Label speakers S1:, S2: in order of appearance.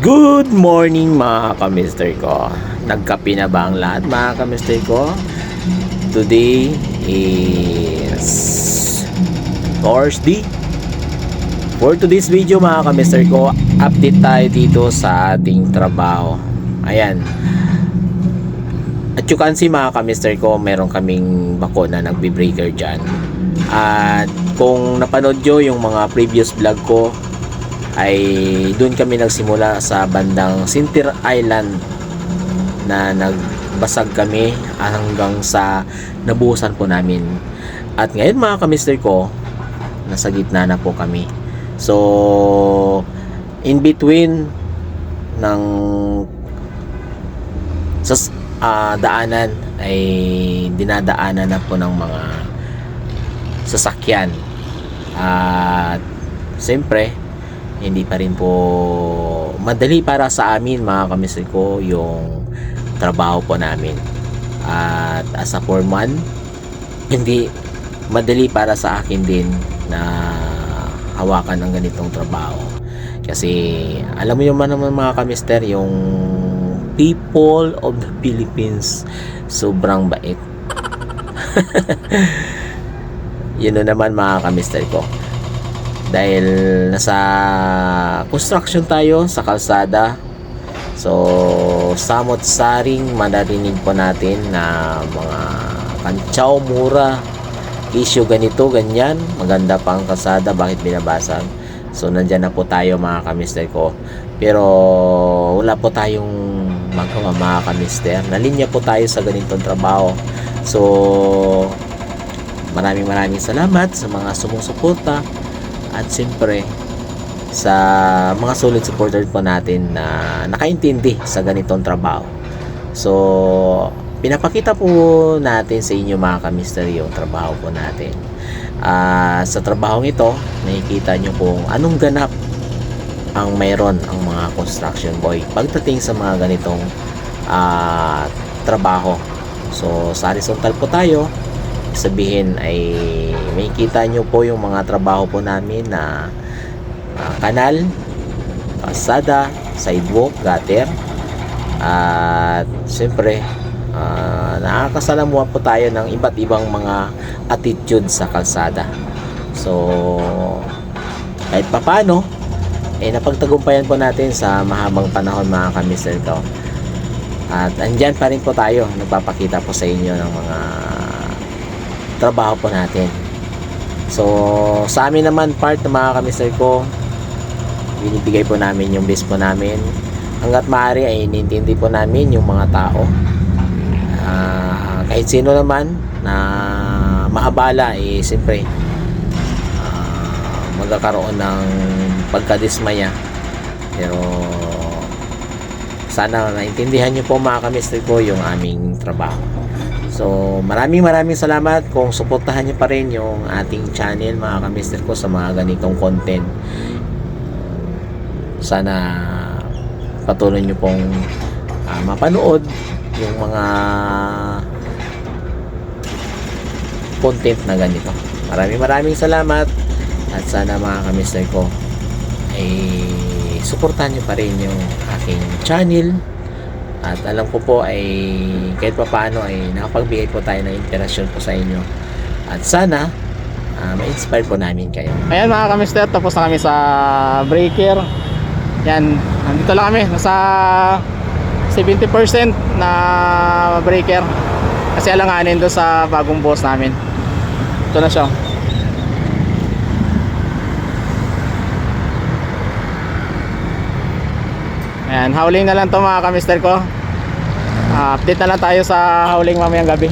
S1: Good morning mga kamister ko. Nagkape na ba ang lahat mga kamister ko? Today is Thursday. For today's video mga kamister ko, update tayo dito sa ating trabaho. Ayan. At you can see mga kamister ko, meron kaming bakuna nagbe-breaker dyan. At kung napanood nyo yung mga previous vlog ko, ay doon kami nagsimula sa bandang Sintir Island na nagbasag kami hanggang sa nabuhusan po namin. At ngayon mga kamister ko, nasa gitna na po kami. So, in between ng sa ah, daanan ay dinadaanan na po ng mga sasakyan. At siyempre, hindi pa rin po madali para sa amin mga kamister ko yung trabaho po namin. At as a foreman, hindi madali para sa akin din na hawakan ng ganitong trabaho. Kasi alam mo yung man naman mga kamister, yung people of the Philippines sobrang bait. Yun na naman mga kamister ko dahil nasa construction tayo sa kalsada. So samot saring madarinig po natin na mga kantsaw mura issue ganito ganyan. Maganda pa ang kalsada bakit binabasag? So nandyan na po tayo mga kamister ko. Pero wala po tayong magawa mga kamister. Nalinya po tayo sa ganitong trabaho. So maraming maraming salamat sa mga sumusuporta at siyempre sa mga solid supporters po natin na nakaintindi sa ganitong trabaho. So, pinapakita po natin sa inyo mga kamister yung trabaho po natin. Ah, sa trabaho ito, nakikita nyo kung anong ganap ang mayroon ang mga construction boy pagdating sa mga ganitong ah, trabaho. So, sa horizontal po tayo, sabihin ay may kita nyo po yung mga trabaho po namin na ah, kanal, kalsada, sidewalk, gutter. At siyempre uh, nakakasalamuha po tayo ng iba't ibang mga attitude sa kalsada. So kahit papano eh napagtagumpayan po natin sa mahabang panahon mga kamister ko at andyan pa rin po tayo nagpapakita po sa inyo ng mga trabaho po natin. So, sa amin naman part ng mga kamister ko, binibigay po namin yung base po namin. Hanggat maaari ay inintindi po namin yung mga tao. Ah, kahit sino naman na maabala eh siyempre ah, magkakaroon ng pagkadismaya. Pero sana naintindihan nyo po mga kamister ko yung aming trabaho. So, maraming maraming salamat kung suportahan niyo pa rin yung ating channel mga kamister ko sa mga ganitong content. Sana patuloy niyo pong ah, mapanood yung mga content na ganito. Maraming maraming salamat at sana mga kamister ko ay suportahan niyo pa rin yung aking channel at alam ko po ay kahit pa paano ay nakapagbigay po tayo ng inspirasyon po sa inyo. At sana ah, ma-inspire po namin kayo.
S2: Ayan mga kamister, tapos na kami sa breaker. Yan, nandito lang kami, nasa 70% na breaker. Kasi alanganin doon sa bagong boss namin. Ito na siya. Ayan, howling na lang to mga kamister ko. Ah, update na lang tayo sa howling mamayang gabi.